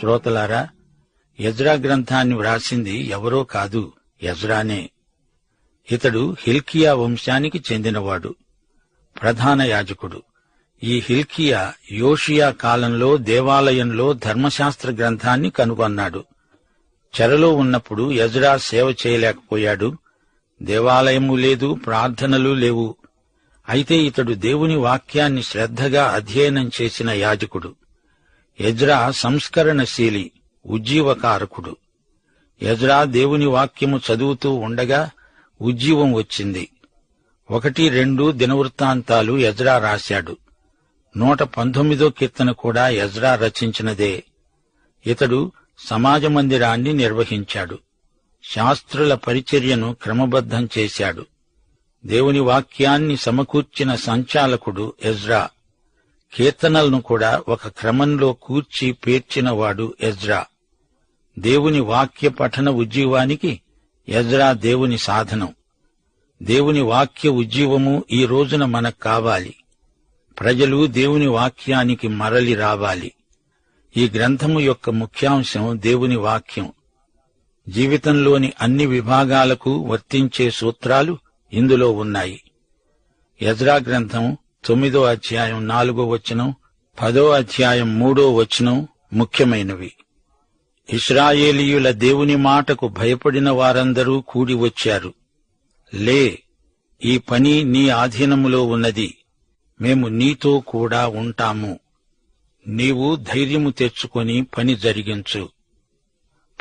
శ్రోతలారా యజ్రా గ్రంథాన్ని వ్రాసింది ఎవరో కాదు యజ్రానే. ఇతడు హిల్కియా వంశానికి చెందినవాడు ప్రధాన యాజకుడు. ఈ హిల్కియా యోషియా కాలంలో దేవాలయంలో ధర్మశాస్త్ర గ్రంథాన్ని కనుగొన్నాడు. చెరలో ఉన్నప్పుడు యజ్రా సేవ చేయలేకపోయాడు. దేవాలయము లేదు ప్రార్థనలు లేవు. అయితే ఇతడు దేవుని వాక్యాన్ని శ్రద్ధగా అధ్యయనం చేసిన యాజకుడు. యజ్రా సంస్కరణశీలి ఉజ్జీవకారకుడు. యజ్రా దేవుని వాక్యము చదువుతూ ఉండగా ఉజ్జీవం వచ్చింది. ఒకటి రెండు దినవృత్తాంతాలు యజ్రా రాశాడు. నూట పంతొమ్మిదో కీర్తన కూడా యజ్రా రచించినదే. ఇతడు సమాజ మందిరాన్ని నిర్వహించాడు. శాస్త్రుల పరిచర్యను క్రమబద్ధం చేశాడు. దేవుని వాక్యాన్ని సమకూర్చిన సంచాలకుడు ఎజ్రా కీర్తనలను కూడా ఒక క్రమంలో కూర్చి పేర్చినవాడు ఎజ్రా. దేవుని వాక్య పఠన ఉజ్జీవానికి ఎజ్రా దేవుని సాధనం. దేవుని వాక్య ఉజ్జీవము ఈ రోజున మనకు కావాలి. ప్రజలు దేవుని వాక్యానికి మరలి రావాలి. ఈ గ్రంథము యొక్క ముఖ్యాంశం దేవుని వాక్యం. జీవితంలోని అన్ని విభాగాలకు వర్తించే సూత్రాలు ఇందులో ఉన్నాయి. యజ్రా గ్రంథం తొమ్మిదో అధ్యాయం నాలుగో వచనం పదో అధ్యాయం మూడో వచనం ముఖ్యమైనవి. ఇస్రాయేలీయుల దేవుని మాటకు భయపడిన వారందరూ కూడి వచ్చారు. లే ఈ పని నీ ఆధీనములో ఉన్నది. మేము నీతో కూడా ఉంటాము. నీవు ధైర్యము తెచ్చుకొని పని జరిగించు.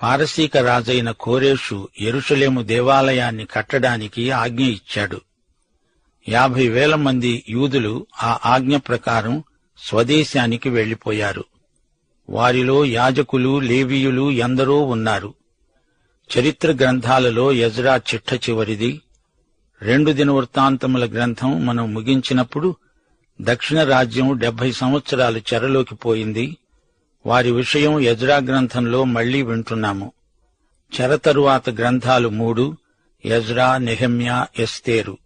పారసీక రాజైన కోరేషు ఎరుషలేము దేవాలయాన్ని కట్టడానికి ఆజ్ఞ ఇచ్చాడు. యాభై వేల మంది యూదులు ఆ ఆజ్ఞ ప్రకారం స్వదేశానికి వెళ్ళిపోయారు వారిలో యాజకులు లేవీయులు ఎందరో ఉన్నారు. చరిత్ర గ్రంథాలలో యజ్రా చిట్ట చివరిది. రెండు దినవృత్తాంతముల గ్రంథం మనం ముగించినప్పుడు దక్షిణ రాజ్యం డెబ్బై సంవత్సరాలు చెరలోకి పోయింది. వారి విషయం యజ్రా గ్రంథంలో మళ్ళీ వింటున్నాము. చెర తరువాత గ్రంథాలు మూడు యజ్రా నెహమ్యా ఎస్తేరు.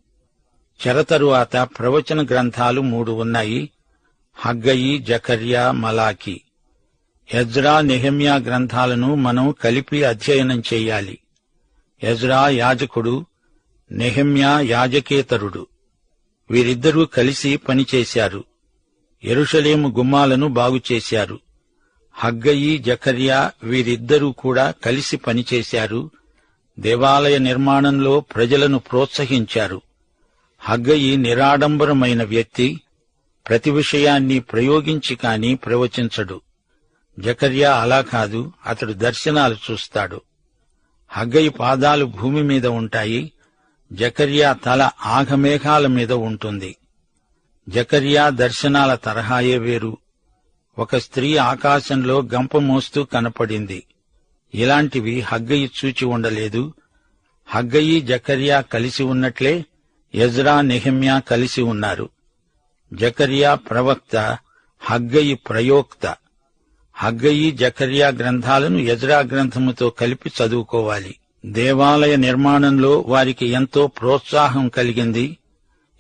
చెరతరువాత ప్రవచన గ్రంథాలు మూడు ఉన్నాయి. హగ్గయి జకర్యా మలాకి యజ్రా నెహమ్యా గ్రంథాలను మనం కలిపి అధ్యయనం చెయ్యాలి యజ్రా యాజకుడు నెహమ్యా యాజకేతరుడు. వీరిద్దరూ కలిసి పనిచేశారు. ఎరుషలేము గుమ్మాలను బాగుచేశారు హగ్గయి జకర్యా వీరిద్దరూ కూడా కలిసి పనిచేశారు. దేవాలయ నిర్మాణంలో ప్రజలను ప్రోత్సహించారు. హగ్గయి నిరాడంబరమైన వ్యక్తి ప్రతి విషయాన్ని ప్రయోగించి కాని ప్రవచించడు. జకర్యా అలా కాదు అతడు దర్శనాలు చూస్తాడు. హగ్గయి పాదాలు భూమి మీద ఉంటాయి జకర్యా తల ఆఘమేఘాల మీద ఉంటుంది. జకర్యా దర్శనాల తరహాయే వేరు. ఒక స్త్రీ ఆకాశంలో గంప మోస్తూ కనపడింది. ఇలాంటివి హగ్గయి చూచి ఉండలేదు. హగ్గయి జకర్యా కలిసి ఉన్నట్లే యజ్రా నెహమ్యా కలిసి ఉన్నారు. జకర్యా ప్రవక్త హగ్గయి ప్రయోక్త. హగ్గయి జకర్యా గ్రంథాలను యజ్రా గ్రంథముతో కలిపి చదువుకోవాలి. దేవాలయ నిర్మాణంలో వారికి ఎంతో ప్రోత్సాహం కలిగింది.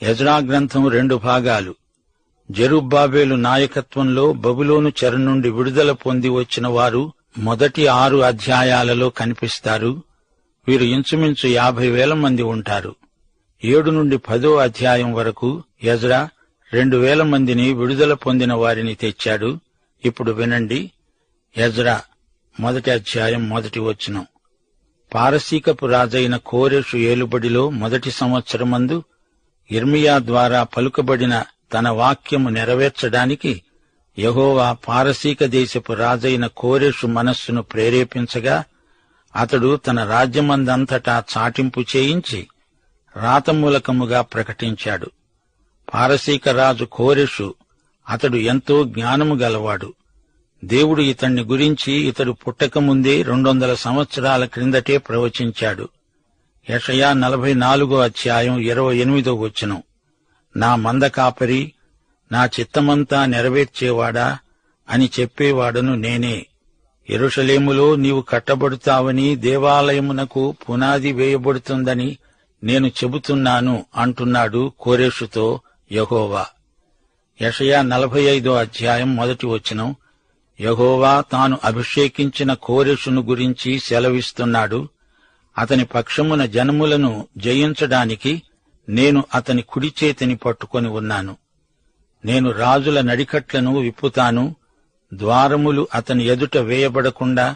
యజ్రా గ్రంథం రెండు భాగాలు. జరుబ్బాబేలు నాయకత్వంలో బబులోను చెర నుండి విడుదల పొంది వచ్చిన వారు మొదటి ఆరు అధ్యాయాలలో కనిపిస్తారు. వీరు ఇంచుమించు యాభై వేల మంది ఉంటారు. ఏడు నుండి పదో అధ్యాయం వరకు యజ్రా రెండు వేల మందిని విడుదల పొందిన వారిని తెచ్చాడు. ఇప్పుడు వినండి. యజ్రా మొదటి అధ్యాయం మొదటి వచనం. పారసీకపు రాజైన కోరేషు ఏలుబడిలో మొదటి సంవత్సరమందు ఇర్మియా ద్వారా పలుకబడిన తన వాక్యము నెరవేర్చడానికి యహోవా పారసీక దేశపు రాజైన కోరేషు మనస్సును ప్రేరేపించగా అతడు తన రాజ్యమందంతటా చాటింపు చేయించి రాతమూలకముగా ప్రకటించాడు. పారసీక రాజు కోరెషు అతడు ఎంతో జ్ఞానము గలవాడు. దేవుడు ఇతణ్ణి గురించి ఇతడు పుట్టకముందే రెండు వందల సంవత్సరాల క్రిందటే ప్రవచించాడు. యషయా నలభై నాలుగో అధ్యాయం ఇరవై ఎనిమిదో వచనం. నా మంద కాపరి నా చిత్తమంతా నెరవేర్చేవాడా అని చెప్పేవాడను నేనే. ఎరుషలేములో నీవు కట్టబడుతావని దేవాలయమునకు పునాది వేయబడుతుందని నేను చెబుతున్నాను అంటున్నాడు కోరేషుతో యహోవా. యషయా నలభై ఐదో అధ్యాయం మొదటి వచనం. యహోవా తాను అభిషేకించిన కోరేషును గురించి సెలవిస్తున్నాడు. అతని పక్షమున జనములను జయించడానికి నేను అతని కుడి చేతిని పట్టుకొని ఉన్నాను. నేను రాజుల నడికట్లను విప్పుతాను. ద్వారములు అతని ఎదుట వేయబడకుండా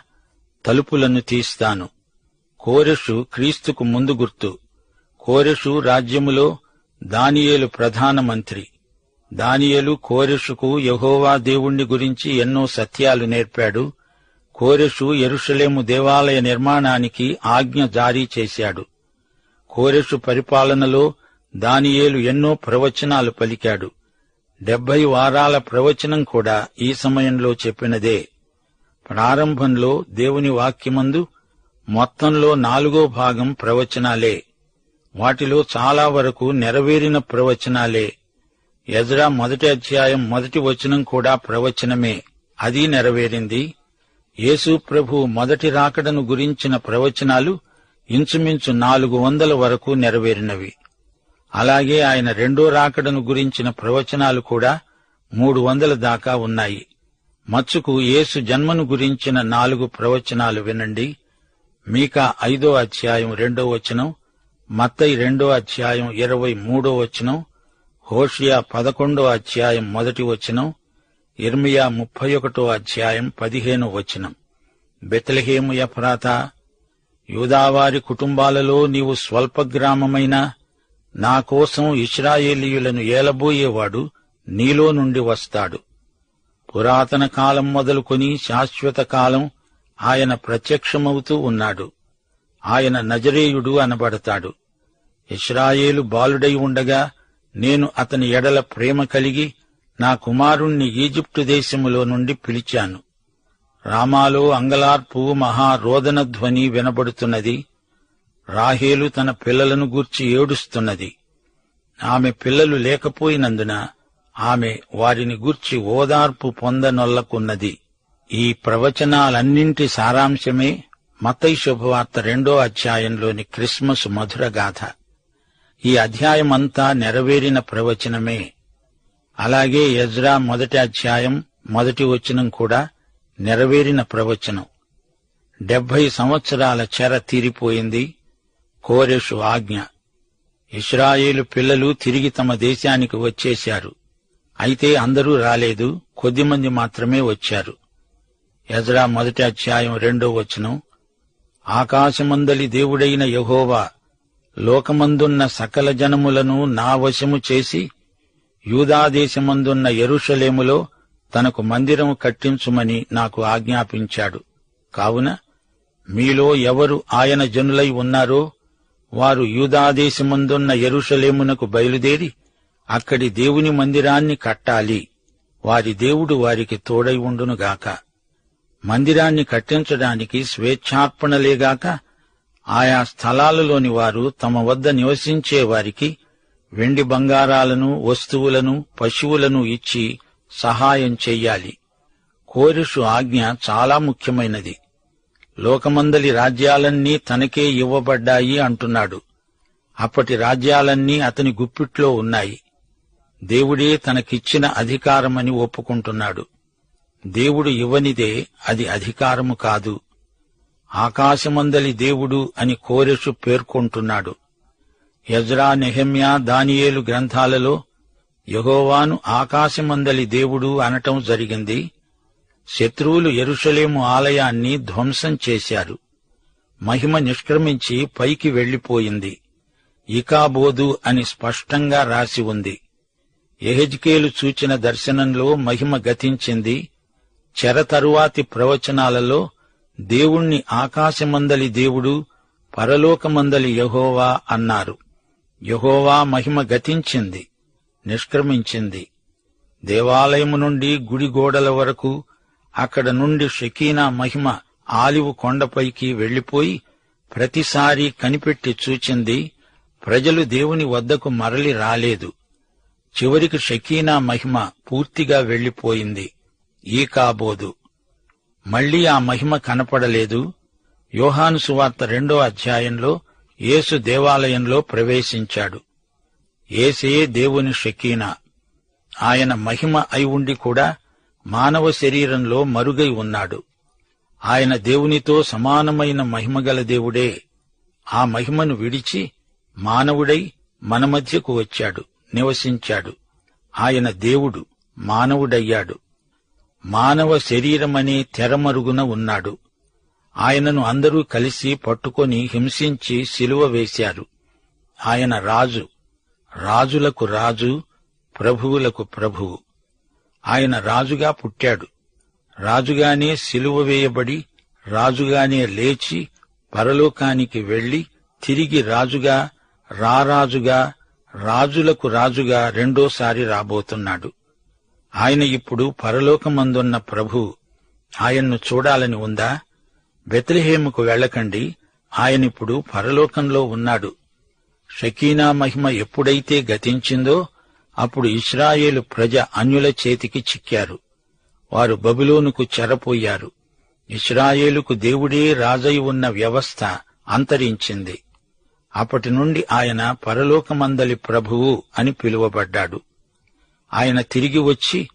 తలుపులను తీస్తాను. కోరెషు క్రీస్తుకు ముందు గుర్తు. కోరెషు రాజ్యములో దానియేలు ప్రధానమంత్రి దానియేలు కోరెషుకు యహోవా దేవుణ్ణి గురించి ఎన్నో సత్యాలు నేర్పాడు. కోరెషు ఎరుషలేము దేవాలయ నిర్మాణానికి ఆజ్ఞ జారీ చేశాడు. కోరెషు పరిపాలనలో దానియేలు ఎన్నో ప్రవచనాలు పలికాడు. డెబ్బై వారాల ప్రవచనం కూడా ఈ సమయంలో చెప్పినదే. ప్రారంభంలో దేవుని వాక్యమందు మొత్తంలో నాలుగో భాగం ప్రవచనాలే. వాటిలో చాలా వరకు నెరవేరిన ప్రవచనాలే. ఎజ్రా మొదటి అధ్యాయం మొదటి వచనం కూడా ప్రవచనమే. అది నెరవేరింది. యేసు ప్రభు మొదటి రాకడను గురించిన ప్రవచనాలు ఇంచుమించు నాలుగు వందల వరకు నెరవేరినవి. అలాగే ఆయన రెండో రాకడను గురించిన ప్రవచనాలు కూడా మూడు వందల దాకా ఉన్నాయి. మచ్చుకు యేసు జన్మను గురించిన నాలుగు ప్రవచనాలు వినండి. మీకా ఐదో అధ్యాయం రెండో వచనం మత్తయి రెండో అధ్యాయం ఇరవై మూడో వచనం హోషియా పదకొండో అధ్యాయం మొదటి వచనం ఇర్మియా ముప్పై ఒకటో అధ్యాయం పదిహేను వచనం. బెతలహేము యఫ్రాత యూదావారి కుటుంబాలలో నీవు స్వల్ప గ్రామమైన నా కోసం ఇస్రాయేలీయులను ఏలబోయేవాడు నీలో నుండి వస్తాడు. పురాతన కాలం మొదలుకొని శాశ్వత కాలం ఆయన ప్రత్యక్షమవుతూ ఉన్నాడు. ఆయన నజరేయుడు అనబడతాడు. ఇస్రాయేలు బాలుడై ఉండగా నేను అతని ఎడల ప్రేమ కలిగి నా కుమారుణ్ణి ఈజిప్టు దేశములో నుండి పిలిచాను. రామాలో అంగలార్పు మహారోదన ధ్వని వినబడుతున్నది. రాహేలు తన పిల్లలను గూర్చి ఏడుస్తున్నది. ఆమె పిల్లలు లేకపోయినందున ఆమె వారిని గూర్చి ఓదార్పు పొందనొల్లకున్నది. ఈ ప్రవచనాలన్నింటి సారాంశమే మతై శుభవార్త రెండో అధ్యాయంలోని క్రిస్మస్ మధుర గాథ. ఈ అధ్యాయమంతా నెరవేరిన ప్రవచనమే. అలాగే యజ్రా మొదటి అధ్యాయం మొదటి వచనం కూడా నెరవేరిన ప్రవచనం. డెబ్బై సంవత్సరాల చెర తీరిపోయింది. కోరెషు ఆజ్ఞ. ఇస్రాయేలు పిల్లలు తిరిగి తమ దేశానికి వచ్చేశారు. అయితే అందరూ రాలేదు. కొద్దిమంది మాత్రమే వచ్చారు. యజ్రా మొదటి అధ్యాయం రెండో వచనం. ఆకాశమందలి దేవుడైన యహోవా లోకమందున్న సకల జనములను నా వశము చేసి యూదాదేశమందున్న ఎరుషలేములో తనకు మందిరం కట్టించుమని నాకు ఆజ్ఞాపించాడు. కావున మీలో ఎవరు ఆయన జనులై ఉన్నారో వారు యూదాదేశమందున్న ఎరుషలేమునకు బయలుదేరి అక్కడి దేవుని మందిరాన్ని కట్టాలి. వారి దేవుడు వారికి తోడై ఉండునుగాక. మందిరాన్ని కట్టించడానికి స్వేచ్ఛార్పణలేగాక ఆయా స్థలాలలోని వారు తమ వద్ద నివసించే వారికి వెండి బంగారాలను వస్తువులను పశువులను ఇచ్చి సహాయం చెయ్యాలి. కోరిషు ఆజ్ఞ చాలా ముఖ్యమైనది. లోకమందలి రాజ్యాలన్నీ తనకే ఇవ్వబడ్డాయి అంటున్నాడు. అప్పటి రాజ్యాలన్నీ అతని గుప్పిట్లో ఉన్నాయి. దేవుడే తనకిచ్చిన అధికారమని ఒప్పుకుంటున్నాడు. దేవుడు ఇవ్వనిదే అది అధికారము కాదు. ఆకాశమందలి దేవుడు అని కోరెషు పేర్కొంటున్నాడు. యజ్రా నెహమ్యా దానియేలు గ్రంథాలలో యహోవాను ఆకాశమందలి దేవుడు అనటం జరిగింది. శత్రువులు ఎరుషలేము ఆలయాన్ని ధ్వంసం చేశారు. మహిమ నిష్క్రమించి పైకి వెళ్ళిపోయింది ఇకాబోదు అని స్పష్టంగా రాసి ఉంది. ఎహెజ్కేలు చూచిన దర్శనంలో మహిమ గతించింది. చెరతరువాతి ప్రవచనాలలో దేవుణ్ణి ఆకాశమందలి దేవుడు పరలోకమందలి యహోవా అన్నారు. యహోవా మహిమ గతించింది నిష్క్రమించింది. దేవాలయము నుండి గుడి గోడల వరకు అక్కడ నుండి షకీనా మహిమ ఆలివు కొండపైకి వెళ్ళిపోయి ప్రతిసారి కనిపెట్టి చూచింది ప్రజలు దేవుని వద్దకు మరలి రాలేదు. చివరికి షకీనా మహిమ పూర్తిగా వెళ్ళిపోయింది ఈ కాబోదు మళ్ళీ ఆ మహిమ కనపడలేదు. యోహాను సువార్త రెండో అధ్యాయంలో యేసు దేవాలయంలో ప్రవేశించాడు. ఏసే దేవుని షకీనా. ఆయన మహిమ అయి ఉండి కూడా మానవ శరీరంలో మరుగై ఉన్నాడు. ఆయన దేవునితో సమానమైన మహిమగల దేవుడే. ఆ మహిమను విడిచి మానవుడై మన మధ్యకు వచ్చాడు నివసించాడు. ఆయన దేవుడు మానవుడయ్యాడు. మానవ శరీరమనే తెరమరుగున ఉన్నాడు. ఆయనను అందరూ కలిసి పట్టుకొని హింసించి సిలువ వేశారు. ఆయన రాజు. రాజులకు రాజు ప్రభువులకు ప్రభువు. ఆయన రాజుగా పుట్టాడు. రాజుగానే సిలువ వేయబడి రాజుగానే లేచి పరలోకానికి వెళ్ళి తిరిగి రాజుగా రారాజుగా రాజులకు రాజుగా రెండోసారి రాబోతున్నాడు. ఆయన ఇప్పుడు పరలోకమందున్న ప్రభు. ఆయన్ను చూడాలని ఉందా? బెత్లహేముకు వెళ్ళకండి. ఆయనిప్పుడు పరలోకంలో ఉన్నాడు. షకీనా మహిమ ఎప్పుడైతే గతించిందో అప్పుడు ఇస్రాయేలు ప్రజ అన్యుల చేతికి చిక్కారు. వారు బబులోనుకు చెరపోయారు. ఇస్రాయేలుకు దేవుడే రాజై ఉన్న వ్యవస్థ అంతరించింది. అప్పటి నుండి ఆయన పరలోకమందలి ప్రభువు అని పిలువబడ్డాడు. ఆయన తిరిగి వచ్చి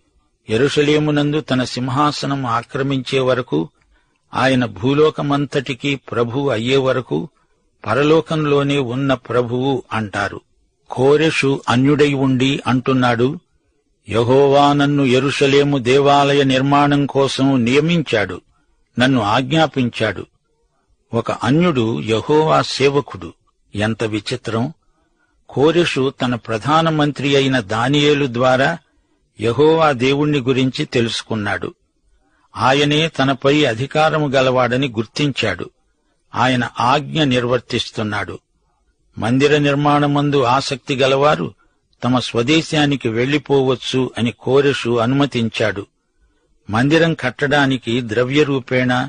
ఎరుషలేమునందు తన సింహాసనం ఆక్రమించే వరకు ఆయన భూలోకమంతటికీ ప్రభువు అయ్యే వరకు పరలోకంలోనే ఉన్న ప్రభువు అంటారు. కోరెషు అన్యుడై ఉండి అంటున్నాడు యహోవా నన్ను ఎరుషలేము దేవాలయ నిర్మాణం కోసం నియమించాడు నన్ను ఆజ్ఞాపించాడు. ఒక అన్యుడు యహోవా సేవకుడు. ఎంత విచిత్రం! కోరెషు తన ప్రధానమంత్రి అయిన దానియేలు ద్వారా యహోవా దేవుణ్ణి గురించి తెలుసుకున్నాడు. ఆయనే తనపై అధికారము గలవాడని గుర్తించాడు. ఆయన ఆజ్ఞ నిర్వర్తిస్తున్నాడు. మందిర నిర్మాణమందు ఆసక్తి గలవారు తమ స్వదేశానికి వెళ్ళిపోవచ్చు అని కోరెషు అనుమతించాడు. మందిరం కట్టడానికి ద్రవ్యరూపేణ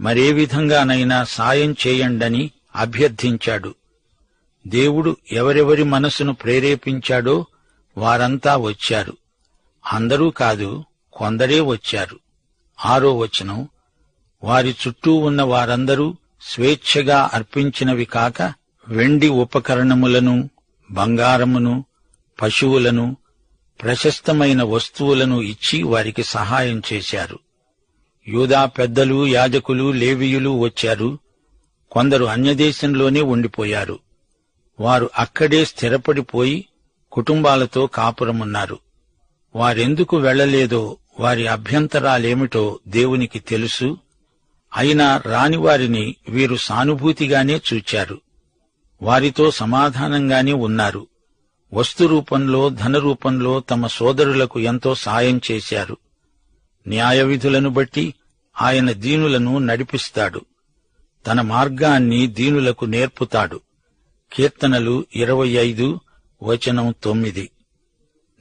మరే విధంగానైనా సాయం చేయండని అభ్యర్థించాడు. దేవుడు ఎవరెవరి మనసును ప్రేరేపించాడో వారంతా వచ్చారు. అందరూ కాదు కొందరే వచ్చారు. ఆరో వచనం వారి చుట్టూ ఉన్న వారందరూ స్వేచ్ఛగా అర్పించినవి కాక వెండి ఉపకరణములను బంగారమును పశువులను ప్రశస్తమైన వస్తువులను ఇచ్చి వారికి సహాయం చేశారు. యూదా పెద్దలు యాజకులు లేవీయులు వచ్చారు. కొందరు అన్యదేశంలోనే ఉండిపోయారు. వారు అక్కడే స్థిరపడిపోయి కుటుంబాలతో కాపురమున్నారు. వారెందుకు వెళ్ళలేదో వారి అభ్యంతరాలేమిటో దేవునికి తెలుసు. అయినా రానివారిని వీరు సానుభూతిగానే చూచారు. వారితో సమాధానంగానే ఉన్నారు. వస్తు రూపంలో తమ సోదరులకు ఎంతో సాయం చేశారు. న్యాయవిధులను బట్టి ఆయన దీనులను నడిపిస్తాడు. తన మార్గాన్ని దీనులకు నేర్పుతాడు. కీర్తనలు ఇరవై ఐదు వచనం తొమ్మిది.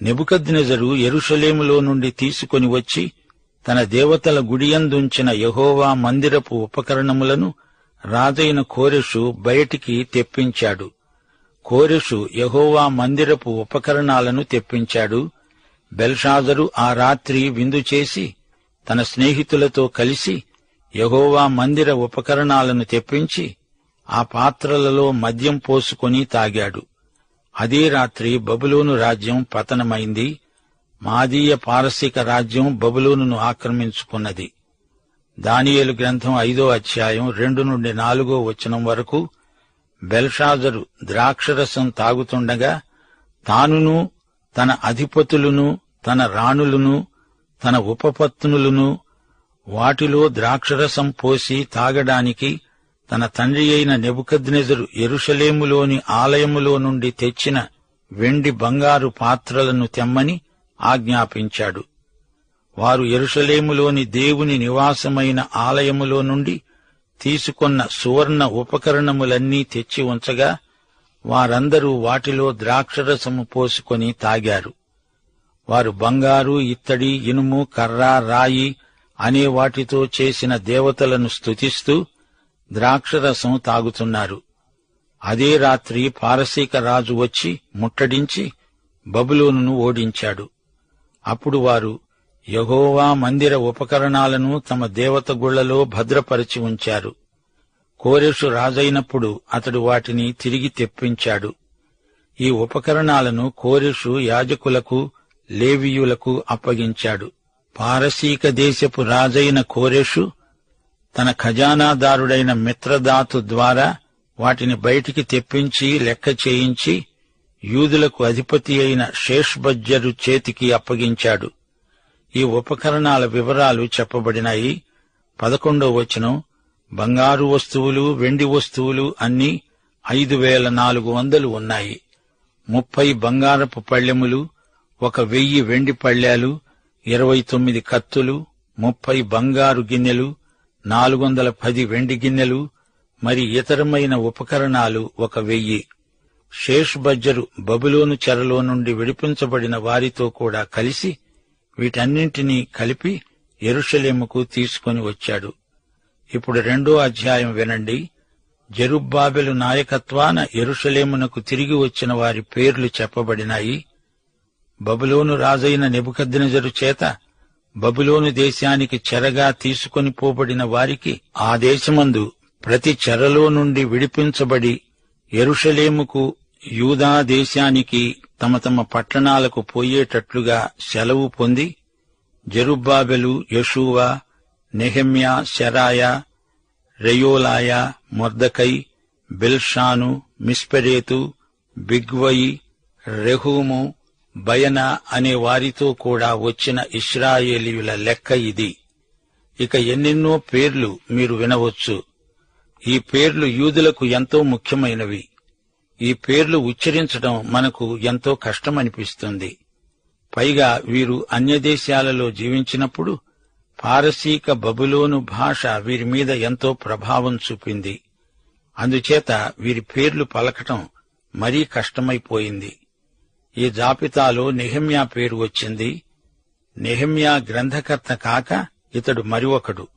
నెబుకద్నెజరు ఎరుషలేములో నుండి తీసుకొని వచ్చి తన దేవతల గుడియందుంచిన యహోవా మందిరపు ఉపకరణములను రాజైన కోరెషు బయటికి తెప్పించాడు. కోరెషు యహోవా మందిరపు ఉపకరణాలను తెప్పించాడు. బెల్షాజరు ఆ రాత్రి విందు చేసి తన స్నేహితులతో కలిసి యహోవా మందిర ఉపకరణాలను తెప్పించి ఆ పాత్రలలో మద్యం పోసుకొని తాగాడు. అదే రాత్రి బబులోను రాజ్యం పతనమైంది. మాదీయ పారసీక రాజ్యం బబులోనును ఆక్రమించుకున్నది. దానియేలు గ్రంథం ఐదో అధ్యాయం రెండు నుండి నాలుగో వచనం వరకు బెల్షాజరు ద్రాక్షరసం తాగుతుండగా తానును తన అధిపతులను తన రాణులను తన ఉపపత్నులను వాటిలో ద్రాక్షరసం పోసి తాగడానికి తన తండ్రి అయిన నెబుకద్నెజరు ఎరుషలేములోని ఆలయములో నుండి తెచ్చిన వెండి బంగారు పాత్రలను తెమ్మని ఆజ్ఞాపించాడు. వారు ఎరుషలేములోని దేవుని నివాసమైన ఆలయములో నుండి తీసుకొన్న సువర్ణ ఉపకరణములన్నీ తెచ్చి ఉంచగా వారందరూ వాటిలో ద్రాక్షరసము పోసుకొని తాగారు. వారు బంగారు ఇత్తడి ఇనుము కర్ర రాయి అనే వాటితో చేసిన దేవతలను స్తుతిస్తూ ద్రాక్షరసం తాగుతున్నారు. అదే రాత్రి పారసీక రాజు వచ్చి ముట్టడించి బబులోనును ఓడించాడు. అప్పుడు వారు యహోవా మందిర ఉపకరణాలను తమ దేవత గుళ్ళలో భద్రపరిచి ఉంచారు. కోరెషు రాజైనప్పుడు అతడు వాటిని తిరిగి తెప్పించాడు. ఈ ఉపకరణాలను కోరెషు యాజకులకు లేవీయులకు అప్పగించాడు. పారసీక దేశపు రాజైన కోరెషు తన ఖజానాదారుడైన మిత్రదాతు ద్వారా వాటిని బయటికి తెప్పించి లెక్క చేయించి యూదులకు అధిపతి అయిన శేష్బజ్జరు చేతికి అప్పగించాడు. ఈ ఉపకరణాల వివరాలు చెప్పబడినాయి. పదకొండో వచనం బంగారు వస్తువులు వెండి వస్తువులు అన్నీ ఐదు వేల నాలుగు వందలు ఉన్నాయి. ముప్పై బంగారపు పళ్ళెములు ఒక వెయ్యి వెండి పళ్ళాలు ఇరవై తొమ్మిది కత్తులు ముప్పై బంగారు గిన్నెలు నాలుగు వందల పది వెండి గిన్నెలు మరి ఇతరమైన ఉపకరణాలు ఒక వెయ్యి. షేష్ బజ్జరు బబులోను చెరలో నుండి విడిపించబడిన వారితో కూడా కలిసి వీటన్నింటినీ కలిపి ఎరుషలేముకు తీసుకొని వచ్చాడు. ఇప్పుడు రెండో అధ్యాయం వినండి. జరుబ్బాబెలు నాయకత్వాన ఎరుషలేమునకు తిరిగి వచ్చిన వారి పేర్లు చెప్పబడినాయి. బబులోను రాజైన నెబుకద్నెజరు చేత బబులోని దేశానికి చెరగా తీసుకొని పోబడిన వారికి ఆ దేశమందు ప్రతి చెరలో నుండి విడిపించబడి ఎరుషలేముకు యూదా దేశానికి తమ తమ పట్టణాలకు పోయేటట్లుగా సెలవు పొంది జరుబ్బాబెలు యషూవా నెహెమ్యా శరాయ రెయోలాయ మొర్దకై బిల్షాను మిస్పెరేతు బిగ్వయి రెహూము బయన అనే వారితో కూడా వచ్చిన ఇస్రాయేలీయుల లెక్క ఇది. ఇక ఎన్నెన్నో పేర్లు మీరు వినవచ్చు. ఈ పేర్లు యూదులకు ఎంతో ముఖ్యమైనవి. ఈ పేర్లు ఉచ్చరించడం మనకు ఎంతో కష్టమనిపిస్తుంది. పైగా వీరు అన్యదేశాలలో జీవించినప్పుడు పారసీక బబులోను భాష వీరి మీద ఎంతో ప్రభావం చూపింది. అందుచేత వీరి పేర్లు పలకటం మరీ కష్టమైపోయింది. ఈ జాబితాలో నెహమ్యా పేరు వచ్చింది. నెహమ్యా గ్రంథకర్త కాక ఇతడు మరి ఒకడు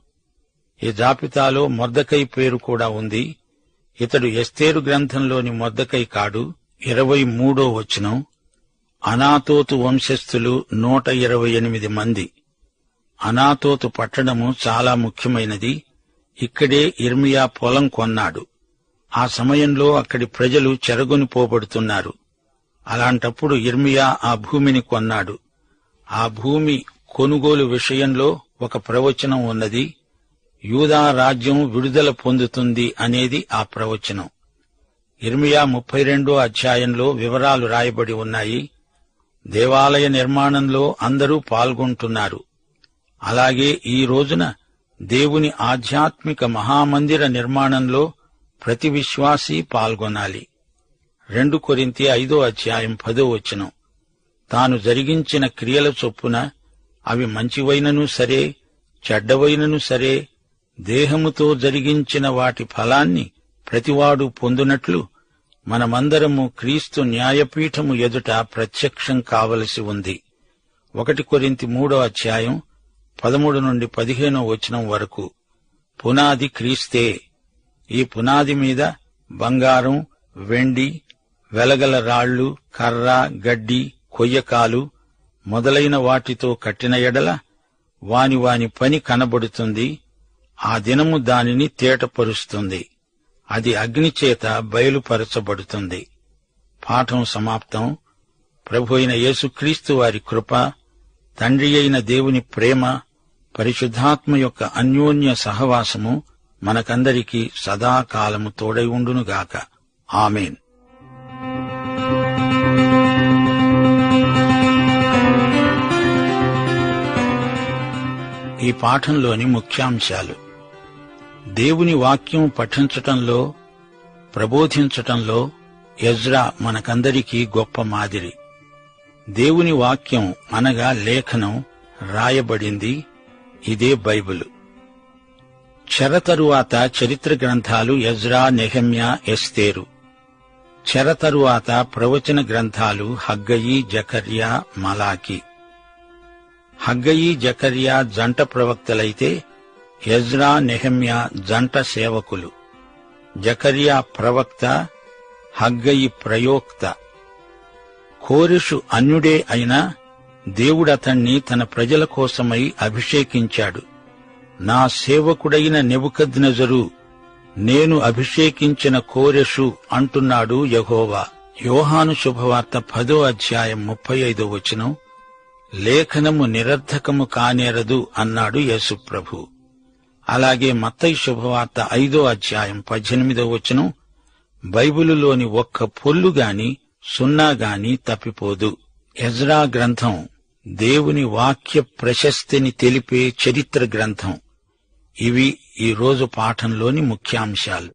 ఈ జాబితాలో మొద్దకై పేరు కూడా ఉంది. ఇతడు ఎస్తేరు గ్రంథంలోని మొద్దకై కాడు. ఇరవై మూడో వచనం. అనాతోతు వంశస్థులు నూట ఇరవై ఎనిమిది మంది. అనాతోతు పట్టణము చాలా ముఖ్యమైనది. ఇక్కడే ఇర్మియా పొలం కొన్నాడు. ఆ సమయంలో అక్కడి ప్రజలు చెరగొనిపోబడుతున్నారు. అలాంటప్పుడు ఇర్మియా ఆ భూమిని కొన్నాడు. ఆ భూమి కొనుగోలు విషయంలో ఒక ప్రవచనం ఉన్నది. యూదా రాజ్యం విడుదల పొందుతుంది అనేది ఆ ప్రవచనం. ఇర్మియా ముప్పై రెండో అధ్యాయంలో వివరాలు రాయబడి ఉన్నాయి. దేవాలయ నిర్మాణంలో అందరూ పాల్గొంటున్నారు. అలాగే ఈ రోజున దేవుని ఆధ్యాత్మిక మహామందిర నిర్మాణంలో ప్రతి విశ్వాసీ పాల్గొనాలి. రెండు కొరింతి ఐదో అధ్యాయం పదో వచనం. తాను జరిగించిన క్రియల చొప్పున అవి మంచివైనను సరే చెడ్డవైనను సరే దేహముతో జరిగించిన వాటి ఫలాన్ని ప్రతివాడు పొందునట్లు మనమందరము క్రీస్తు న్యాయపీఠము ఎదుట ప్రత్యక్షం కావలసి ఉంది. ఒకటి కొరింతి మూడో అధ్యాయం పదమూడు నుండి పదిహేనో వచనం వరకు. పునాది క్రీస్తే. ఈ పునాది మీద బంగారం వెండి వెలగల రాళ్ళు కర్ర గడ్డి కొయ్యకాలు మొదలైన వాటితో కట్టిన ఎడల వాని వాని పని కనబడుతుంది. ఆ దినము దానిని తేటపరుస్తుంది. అది అగ్నిచేత బయలుపరచబడుతుంది. పాఠం సమాప్తం. ప్రభు అయిన యేసుక్రీస్తు వారి కృప తండ్రి అయిన దేవుని ప్రేమ పరిశుద్ధాత్మ యొక్క అన్యోన్య సహవాసము మనకందరికీ సదాకాలము తోడై ఉండునుగాక. ఆమెన్. ఈ పాఠంలోని ముఖ్యాంశాలు. దేవుని వాక్యం పఠించటంలో ప్రబోధించటంలో ఎజ్రా మనకందరికీ గొప్ప మాదిరి. దేవుని వాక్యం అనగా లేఖనం రాయబడింది ఇదే బైబిలు. చెర తరువాత చరిత్ర గ్రంథాలు ఎజ్రా నెహమ్యా ఎస్తేరు. చెరతరువాత ప్రవచన గ్రంథాలు హగ్గయి జకర్యా మలాకి హగ్గయి జకర్యా జంట ప్రవక్తలైతే ఎజ్రా నెహమ్యా జంట సేవకులు. జకర్యా ప్రవక్త హగ్గయి ప్రయోక్త. కోరిషు అన్యుడే అయినా దేవుడతణ్ణి తన ప్రజల కోసమై అభిషేకించాడు. నా సేవకుడైన నెబుకద్నెజరు నేను అభిషేకించిన కోరెషు అంటున్నాడు యహోవా. యోహాను శుభవార్త పదో అధ్యాయం ముప్పై ఐదో వచనం. లేఖనము నిరర్ధకము కానేరదు అన్నాడు యేసుప్రభు. అలాగే మత్తయి శుభవార్త ఐదో అధ్యాయం పద్దెనిమిదో వచనం. బైబిలులోని ఒక్క పొల్లు గాని సున్నా గాని తప్పిపోదు. ఎజ్రా గ్రంథం దేవుని వాక్య ప్రశస్తిని తెలిపే చరిత్ర గ్రంథం. ఇవి ఈరోజు పాఠంలోని ముఖ్యాంశాలు.